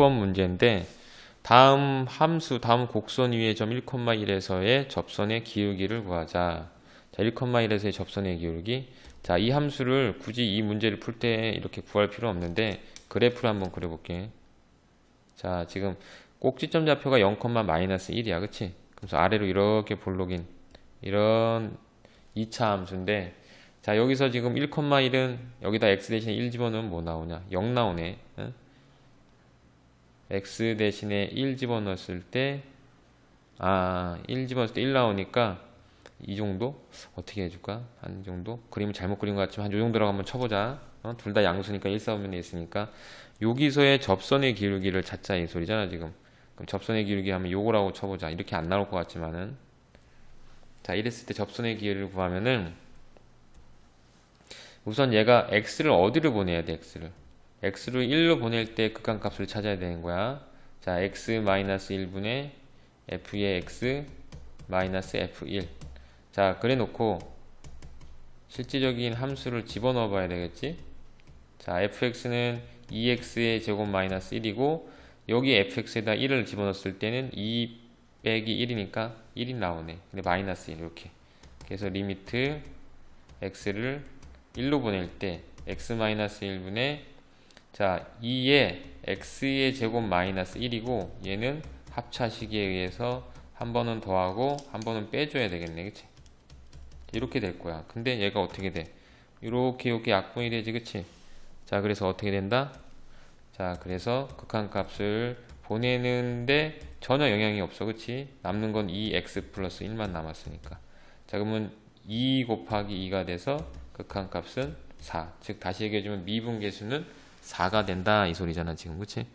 6번 문제인데 다음 함수 다음 곡선 위에 점 1,1에서의 접선의 기울기를 구하자. 자, 1,1에서의 접선의 기울기. 자, 이 함수를 굳이 이 문제를 풀 때 이렇게 구할 필요 없는데 그래프를 한번 그려 볼게. 자, 지금 꼭지점 좌표가 0, 마이너스 1이야. 그치? 그래서 아래로 이렇게 볼록인 이런 2차 함수인데 자, 여기서 지금 1,1은 여기다 x 대신에 1 집어넣으면 뭐 나오냐? 0 나오네. 응? X 대신에 1 집어넣었을 때, 아, 1 집어넣었을 때 1 나오니까 이 정도? 어떻게 해줄까? 한이 정도? 그림을 잘못 그린 것 같지만 한이 정도라고 한번 쳐보자. 어? 둘 다 양수니까 1 싸우면 있으니까. 여기서의 접선의 기울기를 찾자 이 소리잖아, 지금. 그럼 접선의 기울기 하면 요거라고 쳐보자. 이렇게 안 나올 것 같지만은. 자, 이랬을 때 접선의 기울기를 구하면은 우선 얘가 x를 어디를 보내야 돼, x를. X를 1로 보낼 때 극한값을 찾아야 되는 거야. 자, x-1분의 f의 x 마이너스 f1. 자, 그래 놓고 실질적인 함수를 집어넣어 봐야 되겠지? 자, fx는 2x의 제곱 마이너스 1이고 여기 fx에다 1을 집어넣었을 때는 2 빼기 1이니까 1이 나오네. 근데 마이너스 1 이렇게. 그래서 리미트 x를 1로 보낼 때 x 마이너스 1분의 자 2에 x의 제곱 마이너스 1이고 얘는 합차식에 의해서 한 번은 더하고 한 번은 빼줘야 되겠네 그치? 이렇게 될 거야. 근데 얘가 어떻게 돼? 이렇게 이렇게 약분이 되지 그치? 자 그래서 어떻게 된다? 자 그래서 극한값을 보내는데 전혀 영향이 없어 그치? 남는 건 2x 플러스 1만 남았으니까. 자 그러면 2 곱하기 2가 돼서 극한값은 4. 즉 다시 얘기해주면 미분계수는 4가 된다 이 소리잖아 지금 그치?